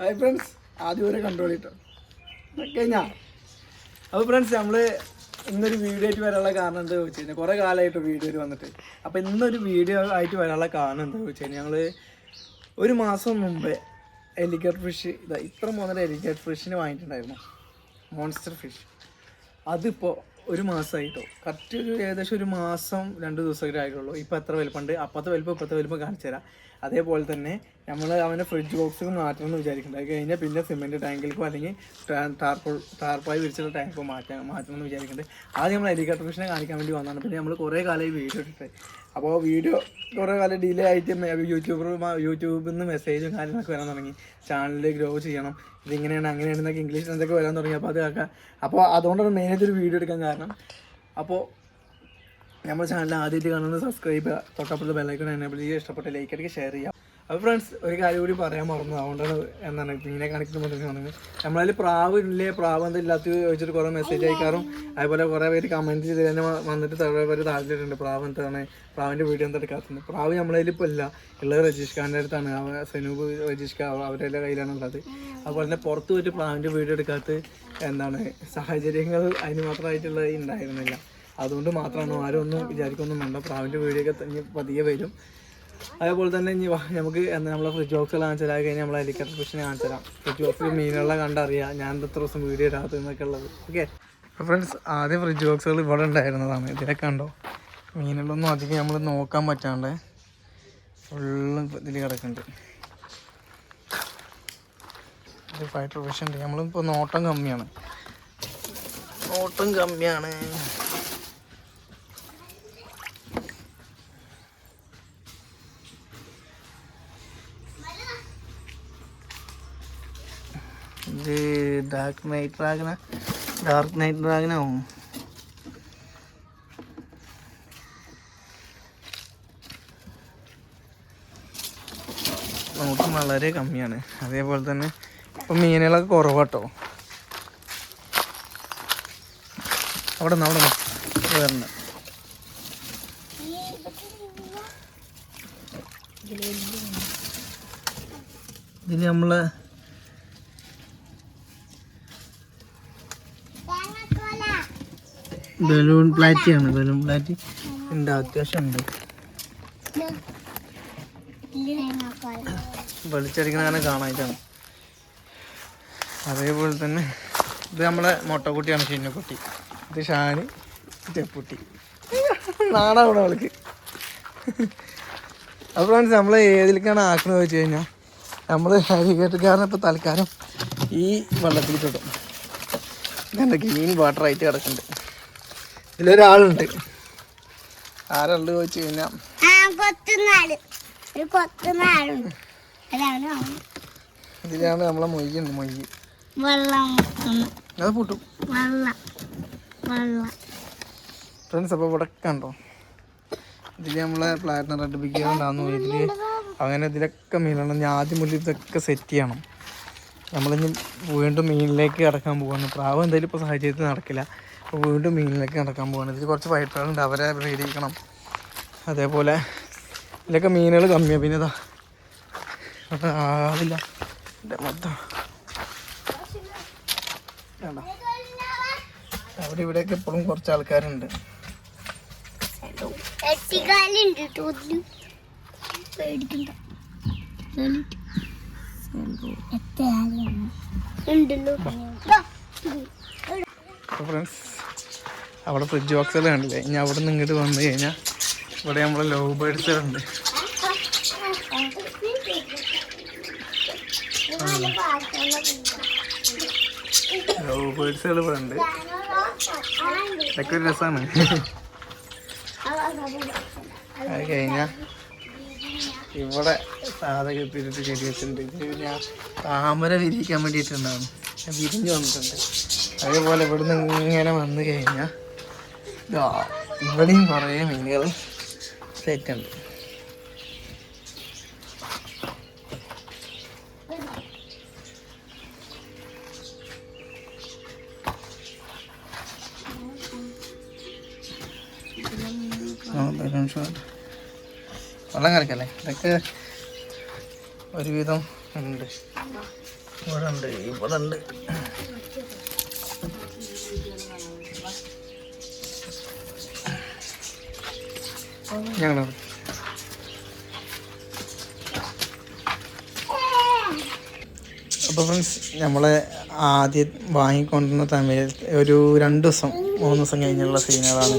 Hi friends ആദ്യം വരെ കണ്ടോളിട്ടോ കഴിഞ്ഞാ? അപ്പോൾ ഫ്രണ്ട്സ് നമ്മൾ ഇന്നൊരു വീഡിയോ ആയിട്ട് വരാനുള്ള കാരണം എന്താ വെച്ച് കഴിഞ്ഞാൽ കുറേ കാലമായിട്ട് വീഡിയോ വന്നിട്ട്. അപ്പോൾ ഇന്നൊരു വീഡിയോ ആയിട്ട് വരാനുള്ള കാരണം എന്താ വെച്ച് കഴിഞ്ഞാൽ ഞങ്ങൾ ഒരു മാസം മുമ്പേ എലിഗേറ്റ് ഫിഷ് ഇതാ ഇത്ര മൂന്നര എലിഗേറ്റ് ഫിഷിന് വാങ്ങിയിട്ടുണ്ടായിരുന്നു. മോൺസ്റ്റർ ഫിഷ് അതിപ്പോൾ ഒരു മാസമായിട്ടോ കറക്റ്റ് ഒരു ഏകദേശം ഒരു മാസം രണ്ട് ദിവസമൊക്കെ ആയിട്ടുള്ളൂ. ഇപ്പോൾ എത്ര വലുപ്പമുണ്ട്? അപ്പോഴത്തെ വലുപ്പം ഇപ്പോഴത്തെ വലുപ്പം കാണിച്ചു തരാം അതേപോലെ തന്നെ നമ്മൾ അവനെ ഫ്രിഡ്ജ് ബോക്സിൽ മാറ്റണം എന്ന് വിചാരിക്കുന്നുണ്ട് അത് കഴിഞ്ഞാൽ പിന്നെ സിമെന്റ് ടാങ്കിലേക്കോ അല്ലെങ്കിൽ ടാർപ്പോൾ ടാർപ്പായി വിരിച്ചുള്ള ടാങ്കോ മാറ്റാൻ മാറ്റണം എന്ന് വിചാരിക്കുന്നുണ്ട് ആദ്യം നമ്മൾ ഹെലികോപ്റ്റർ ഫിഷിനെ കാണിക്കാൻ വേണ്ടി വന്നതാണ്. പിന്നെ നമ്മൾ കുറേ കാലമായി വീഡിയോ ഇട്ടിട്ട്. അപ്പോൾ വീഡിയോ കുറേ കാലം ഡിലേ ആയിട്ട് യൂട്യൂബർ യൂട്യൂബിൽ നിന്ന് മെസ്സേജും കാര്യങ്ങളൊക്കെ വരാൻ തുടങ്ങി. ചാനലിൽ ഗ്രോ ചെയ്യണം. ഇതിങ്ങനെയാണ് അങ്ങനെയാണെന്നൊക്കെ ഇംഗ്ലീഷ് എന്തൊക്കെ വരാൻ തുടങ്ങി. അപ്പോൾ അത് കേൾക്കാം അപ്പോൾ അതുകൊണ്ടാണ് മെയിനായിട്ട് ഒരു വീഡിയോ എടുക്കാൻ കാരണം. അപ്പോൾ നമ്മുടെ ചാനൽ ആദ്യമായിട്ട് കാണുന്നത് സബ്സ്ക്രൈബ് ചെയ്യുക തൊട്ടപ്പുറത്ത് ബെല്ലൈക്കൺ എനേബിൾ ചെയ്യുക. ഇഷ്ടപ്പെട്ട ലൈക്ക് അടിക്കുക ഷെയർ ചെയ്യുക. അപ്പോൾ ഫ്രണ്ട്സ് ഒരു കാര്യം കൂടി പറയാൻ മറന്നു. അതുകൊണ്ടാണ് എന്താണ് ഇങ്ങനെ കണക്ട് പറഞ്ഞത്. നമ്മളതിൽ പ്രാവ് ഇല്ലേ? പ്രാവ് എന്താ ഇല്ലാത്ത ചോദിച്ചിട്ട് കുറേ മെസ്സേജ് അയക്കാറും. അതുപോലെ കുറേ പേര് കമന്റ് ചെയ്ത് തന്നെ വന്നിട്ട് കുറേ പേര് താല്പര്യമുണ്ട് പ്രാവ് എന്താണ്? പ്രാവിന്റെ വീഡിയോ എന്താ എടുക്കാത്തത്? പ്രാവ് നമ്മളതിൽ ഇപ്പോൾ ഇല്ല. ഉള്ളത് രജീഷ് ഖാന്റെ അടുത്താണ്. അവ സനൂപ് രജീഷ് ഖാൻ അവരുടെ കയ്യിലാണ് ഉള്ളത്. അതുപോലെ തന്നെ പുറത്ത് പോയിട്ട് പ്രാവിന്റെ വീഡിയോ എടുക്കാത്ത എന്താണ് സാഹചര്യങ്ങൾ അതിന് മാത്രമായിട്ടുള്ളത് ഉണ്ടായിരുന്നില്ല. അതുകൊണ്ട് മാത്രമാണ് ആരും ഒന്നും വിചാരിക്കൊന്നും വേണ്ട. പ്രാവിന്റെ വീഡിയോ ഒക്കെ തന്നെ പതിയെ വരും. അതേപോലെ തന്നെ ഇനി നമുക്ക് എന്താ നമ്മളെ ഫ്രിഡ്ജ് ബോക്സ് കാണിച്ചു തരാം. കഴിഞ്ഞാൽ നമ്മളെ ഹെലികോപ്റ്റർ ഫിഷിനെ കാണിച്ചു തരാം. ഫ്രിഡ്ജ് ബോക്സിൽ മീനുകളെ കണ്ടറിയാം. ഞാൻ എത്ര ദിവസം വീഡിയോ ഇടാത്ത എന്നൊക്കെ ഉള്ളത്. ഓക്കെ ഫ്രണ്ട്സ് ആദ്യം ഫ്രിഡ്ജ് ബോക്സുകൾ ഇവിടെ ഉണ്ടായിരുന്നതാണ്. ഇതിലൊക്കെ ഉണ്ടോ മീനുകളൊന്നും അധികം നമ്മൾ നോക്കാൻ പറ്റാണ്ട് ഫുള്ളും ഇതിൽ കിടക്കുന്നുണ്ട്. ഫൈറ്റർ ഫിഷ് ഉണ്ട്. നമ്മളിപ്പോൾ നോട്ടം കമ്മിയാണ്. നോട്ടം കമ്മിയാണ് ഇത് ഡാർക്ക് നൈറ്റ് ഡ്രാഗന ഡാർക്ക് നൈറ്റ് ഡ്രാഗനാവും നമുക്ക് വളരെ കമ്മിയാണ്. അതേപോലെ തന്നെ ഇപ്പം മീനുകളൊക്കെ കുറവാട്ടോ. അവിടെ നിന്ന് അവിടെ നിന്ന്. വരണം ഇതിൽ നമ്മളെ ബലൂൺ പ്ലാറ്റി ആണ് ബലൂൺ പ്ലാറ്റി ഉണ്ട് അത്യാവശ്യം ഉണ്ട് വെളിച്ചടിക്കണ കാണാനായിട്ടാണ് അതേപോലെ തന്നെ ഇത് നമ്മളെ മുട്ടക്കുട്ടിയാണ് ചിന്നക്കുട്ടി. ഇത് ഷാനി ചെപ്പുട്ടി നാടാവണം അവൾക്ക്. അപ്പോൾ ഫ്രണ്ട്സ് നമ്മൾ ഏതിലേക്കാണ് ആക്കുന്നത് വെച്ച് കഴിഞ്ഞാൽ നമ്മൾ ഹരികേട്ടുകാരനെ ഇപ്പോൾ തൽക്കാലം ഈ വെള്ളത്തിൽ കിട്ടും ഇതെന്താ ഗ്രീൻ വാട്ടർ ആയിട്ട് കിടക്കുന്നുണ്ട് ഇതിലൊരാളുണ്ട്. ആരുണ്ട് ചോദിച്ചു കഴിഞ്ഞാൽ ഇതിലാണ് നമ്മളെ മൊയ്യുണ്ട് മൊയ്യ്. അത് പൂട്ടും. വെള്ളം വെള്ളം. ഫ്രണ്ട്സ് അപ്പോൾ ഇവിടെ കണ്ടോ? ഇതിൽ നമ്മളെ പ്ലാറ്റിനം റെഡ് ബിഗ് ഉണ്ടാകുന്നു അങ്ങനെ ഇതിലൊക്കെ മീനാണ് ഞാൻ ആദ്യം മുല്ല ഇതൊക്കെ സെറ്റ് ചെയ്യണം. നമ്മളിനി വീണ്ടും മീനിലേക്ക് കിടക്കാൻ പോവാണ്. പ്രാവ് എന്തായാലും ഇപ്പോൾ സാഹചര്യത്തിൽ നടക്കില്ല. അപ്പോൾ വീണ്ടും മീനിലേക്ക് നടക്കാൻ പോവാണ്. ഇതിൽ കുറച്ച് വൈറ്റുകളുണ്ട് അവരെ റെഡിയിരിക്കണം അതേപോലെ ഇതിലൊക്കെ മീനുകൾ കമ്മിയാണ് പിന്നെ ഇതാ. ആവില്ല എന്റെ മൊത്തം അവിടെ ഇവിടെയൊക്കെ ഇപ്പോഴും കുറച്ച് ആൾക്കാരുണ്ട്. ഫ്രണ്ട്സ് അവിടെ ഫ്രിഡ്ജ് ബോക്സുകൾ കണ്ടില്ലേ? ഇനി അവിടെ നിന്ന് ഇങ്ങോട്ട് വന്നു കഴിഞ്ഞാൽ ഇവിടെ നമ്മളെ ലവ് ബേഡ്സുകളുണ്ട് ലവ് ബേഡ്സുകൾ ഇവിടെ ഉണ്ട് ഇതൊക്കെ ഒരു രസമാണ് അത് കഴിഞ്ഞാൽ ഇവിടെ സാധക എത്തിയിട്ട് ചെടി വെച്ചിട്ടുണ്ട്. ഇത് ഞാൻ താമര വിരിക്കാൻ വേണ്ടിയിട്ടുണ്ടാവും ഞാൻ വിരിഞ്ഞു വന്നിട്ടുണ്ട്. അതേപോലെ ഇവിടുന്ന് ഇങ്ങനെ വന്നു കഴിഞ്ഞാൽ ഇവിടെയും കുറേ മീനുകൾ സെറ്റ് ഉണ്ട് ആ, ബലൂൺ ഷോട്ട് വെള്ളം കറക്കല്ലേ ഇതൊക്കെ ഒരുവിധം ഉണ്ട്. ഇവിടെ ഉണ്ട് ഇവിടെ ഉണ്ട് ഞങ്ങളാ. അപ്പോൾ ഫ്രണ്ട്സ് നമ്മളെ ആദ്യം വാങ്ങിക്കൊണ്ടുവന്ന തമിഴ് ഒരു രണ്ട് ദിവസം മൂന്ന് ദിവസം കഴിഞ്ഞുള്ള സീനുകളാണ്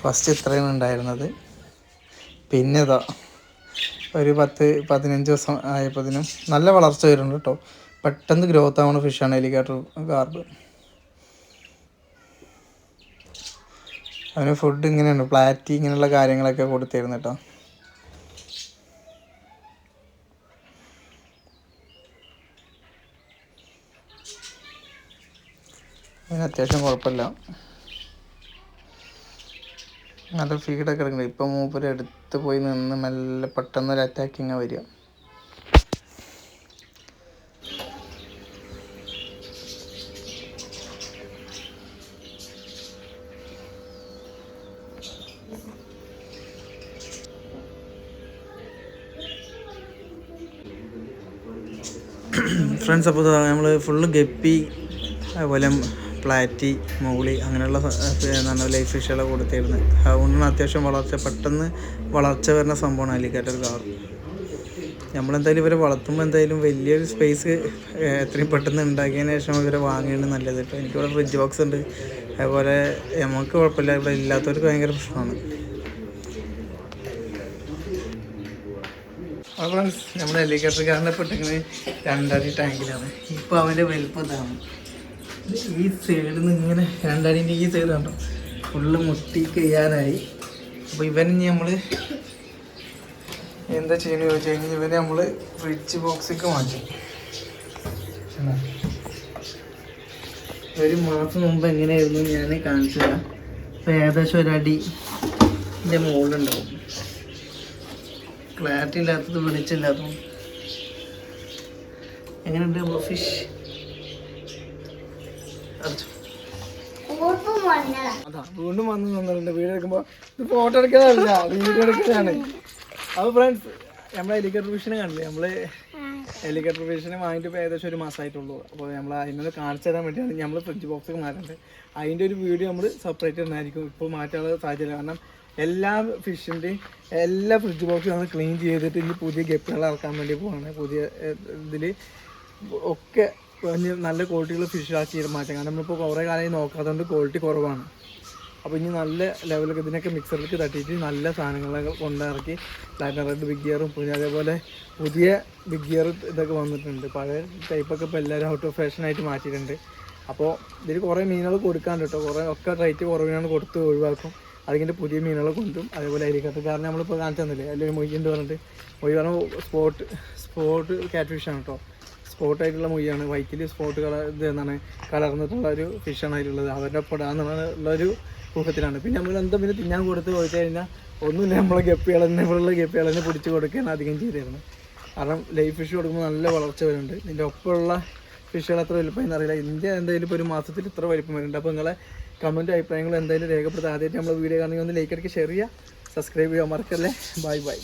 ഫസ്റ്റ് ഇത്രയാണ് ഉണ്ടായിരുന്നത്. പിന്നെ ഇതാ ഒരു പത്ത് പതിനഞ്ച് ദിവസം ആയപ്പോഴത്തേനും നല്ല വളർച്ച വരുന്നുണ്ട് കേട്ടോ പെട്ടെന്ന് ഗ്രോത്ത് ആവുന്ന ഫിഷാണ് എലിക്കാട്ടർ കാർബ് അവന് ഫുഡ് ഇങ്ങനെയാണ് പ്ലാറ്റി ഇങ്ങനെയുള്ള കാര്യങ്ങളൊക്കെ കൊടുത്തിരുന്നു കേട്ടോ അതിന് അത്യാവശ്യം കുഴപ്പമില്ല. നല്ല ഫീഡൊക്കെ എടുക്കണം ഇപ്പം മൂപ്പര് എടുത്ത് പോയി നിന്ന് മെല്ലെ പെട്ടെന്ന് ഒരു അറ്റാക്കിങ് വരിക. ഫ്രണ്ട്സ് അപ്പോൾ നമ്മൾ ഫുള്ള് ഗപ്പി അതുപോലെ പ്ലാറ്റി മൗളി അങ്ങനെയുള്ള നല്ല ലൈഫ് ഫിഷുകളെ കൊടുത്തിരുന്നത് അതുകൊണ്ടാണ് അത്യാവശ്യം വളർച്ച പെട്ടെന്ന് വളർച്ച വരുന്ന സംഭവമാണ് അലിക്കാറ്റർ കാർ. നമ്മളെന്തായാലും ഇവരെ വളർത്തുമ്പോൾ എന്തായാലും വലിയൊരു സ്പേസ് എത്രയും പെട്ടെന്ന് ഉണ്ടാക്കിയതിന് ശേഷം ഇവരെ വാങ്ങിയാണ് നല്ലത് കേട്ടോ എനിക്കിവിടെ ഫ്രിഡ്ജ് ബോക്സ് ഉണ്ട്. അതുപോലെ നമുക്ക് കുഴപ്പമില്ല. ഇവിടെ ഇല്ലാത്തവർക്ക് ഭയങ്കര പ്രശ്നമാണ്. അപ്പോൾ നമ്മുടെ ഹെലികോപ്റ്റർ കാരനെ പെട്ടിരിക്കുന്നത് രണ്ടടി ടാങ്കിലാണ്. ഇപ്പോൾ അവന്റെ വലുപ്പതാണ് ഈ സൈഡിൽ നിന്ന് ഇങ്ങനെ രണ്ടടിന്റെ ഈ സൈഡ് കണ്ടോ? ഫുള്ള് മുട്ടി കഴിയാനായി അപ്പോൾ ഇവൻ നമ്മൾ എന്താ ചെയ്യണമെന്ന് ചോദിച്ചു കഴിഞ്ഞാൽ ഇവനെ നമ്മൾ ഫ്രിഡ്ജ് ബോക്സിലേക്ക് മാറ്റി? ഒരു മാസം മുമ്പ് എങ്ങനെയായിരുന്നു ഞാൻ കാണിച്ചു തരാം അപ്പോൾ ഏകദേശം ഒരടി എന്റെ മുകളിലുണ്ടാവും ക്ലാരിറ്റി ഇല്ലാത്തത് വെളിച്ചില്ലാത്തതും എങ്ങനെയുണ്ട് നമ്മൾ ഫിഷ് അതാ വീണ്ടും വന്ന് നിന്നിട്ടുണ്ട്. വീഡിയോ എടുക്കുമ്പോൾ ഇത് ഫോട്ടോ എടുക്കുന്നതല്ല വീഡിയോ എടുക്കുന്നതാണ്. അപ്പോൾ ഫ്രണ്ട്സ് നമ്മളെ ഹെലികോപ്റ്റർ ഫിഷിനെ കണ്ടില്ലേ? നമ്മൾ ഹെലികോപ്റ്റർ ഫിഷിനെ വാങ്ങിയിട്ട് ഇപ്പോൾ ഏകദേശം ഒരു മാസമായിട്ടുള്ളൂ അപ്പോൾ നമ്മൾ അതിനൊന്ന് കാണിച്ചു തരാൻ വേണ്ടിയാണ് നമ്മൾ ഫ്രിഡ്ജ് ബോക്സ് മാറ്റുന്നത് അതിന്റെ ഒരു വീഡിയോ നമ്മൾ സെപ്പറേറ്റ് ഉണ്ടായിരിക്കും ഇപ്പോൾ മാറ്റാനുള്ള സാഹചര്യം. കാരണം എല്ലാ ഫിഷിന്റെയും എല്ലാ ഫ്രിഡ്ജ് ബോക്സും നമ്മൾ ക്ലീൻ ചെയ്തിട്ട് ഇനി പുതിയ ഗപ്പുകൾ ഇറക്കാൻ വേണ്ടി പോവാണ്. പുതിയ ഇതിൽ ഒക്കെ നല്ല ക്വാളിറ്റിയുള്ള ഫിഷ് ആക്കി മാറ്റാം. കാരണം നമ്മളിപ്പോൾ കുറേ കാലമായി നോക്കാത്തതുകൊണ്ട് ക്വാളിറ്റി കുറവാണ്. അപ്പോൾ ഇനി നല്ല ലെവലൊക്കെ ഇതിനൊക്കെ മിക്സറിലേക്ക് തട്ടിയിട്ട് നല്ല സാധനങ്ങളൊക്കെ കൊണ്ടിറക്കി പ്ലാറ്റിനം റെഡ് ബിഗ് ഗിയറും പിന്നെ അതേപോലെ പുതിയ ബിഗ് ഗിയർ ഇതൊക്കെ വന്നിട്ടുണ്ട്. പഴയ ടൈപ്പൊക്കെ ഇപ്പോൾ എല്ലാവരും ഔട്ട് ഓഫ് ഫാഷനായിട്ട് മാറ്റിയിട്ടുണ്ട്. അപ്പോൾ ഇതിൽ കുറേ മീനുകൾ കൊടുക്കാണ്ട് കേട്ടോ കുറേ ഒക്കെ റേറ്റ് കുറവിനാണ് കൊടുത്ത് ഒഴിവാക്കും. അതിന്റെ പുതിയ മീനുകൾ കൊണ്ടും അതേപോലെ അരിക്കത്ത് കാരണം നമ്മളിപ്പോൾ കാണിച്ചു തന്നില്ലേ? അല്ലെങ്കിൽ മൊയ്യുണ്ട് പറഞ്ഞിട്ട്. മൊയ്യ് പറഞ്ഞാൽ സ്പോട്ട് സ്പോട്ട് കാറ്റ്ഫിഷാണ് കേട്ടോ സ്പോട്ടായിട്ടുള്ള മൊയ്യാണ്. വൈറ്റിൽ സ്പോട്ട് കളർ ഇത് എന്താണ്? കലർന്നിട്ടുള്ള ഒരു ഫിഷാണ് അതിലുള്ളത്. അവരുടെ പെടാന്നുള്ള ഊഹത്തിലാണ് പിന്നെ നമ്മൾ എന്താ പിന്നെ തിന്നാൻ കൊടുത്ത് പോയിട്ട് കഴിഞ്ഞാൽ ഒന്നുമില്ല. നമ്മളെ ഗപ്പികൾ തന്നെ ഇവിടെയുള്ള ഗപ്പികൾ തന്നെ പിടിച്ച് കൊടുക്കുകയാണ് അധികം ചെയ്തിരുന്നത്. കാരണം ലൈഫ് ഫിഷ് കൊടുക്കുമ്പോൾ നല്ല വളർച്ച വരുന്നുണ്ട്. ഇതിന്റെ ഒപ്പമുള്ള ഫിഷുകൾ എത്ര വലുപ്പം എന്നറിയില്ല ഇന്ത്യ എന്തായാലും ഇപ്പോൾ ഒരു മാസത്തിൽ ഇത്ര വലിപ്പം വരുന്നുണ്ട്. അപ്പോൾ നിങ്ങളെ കമന്റ് അഭിപ്രായങ്ങൾ എന്തായാലും രേഖപ്പെടുത്താം ആദ്യമായിട്ട് നമ്മൾ വീഡിയോ കാണുമെങ്കിൽ ഒന്ന് ലൈക്ക് ഇടയ്ക്ക് ഷെയർ ചെയ്യുക. സബ്സ്ക്രൈബ് ചെയ്യുക. മറക്കല്ലേ? Bye bye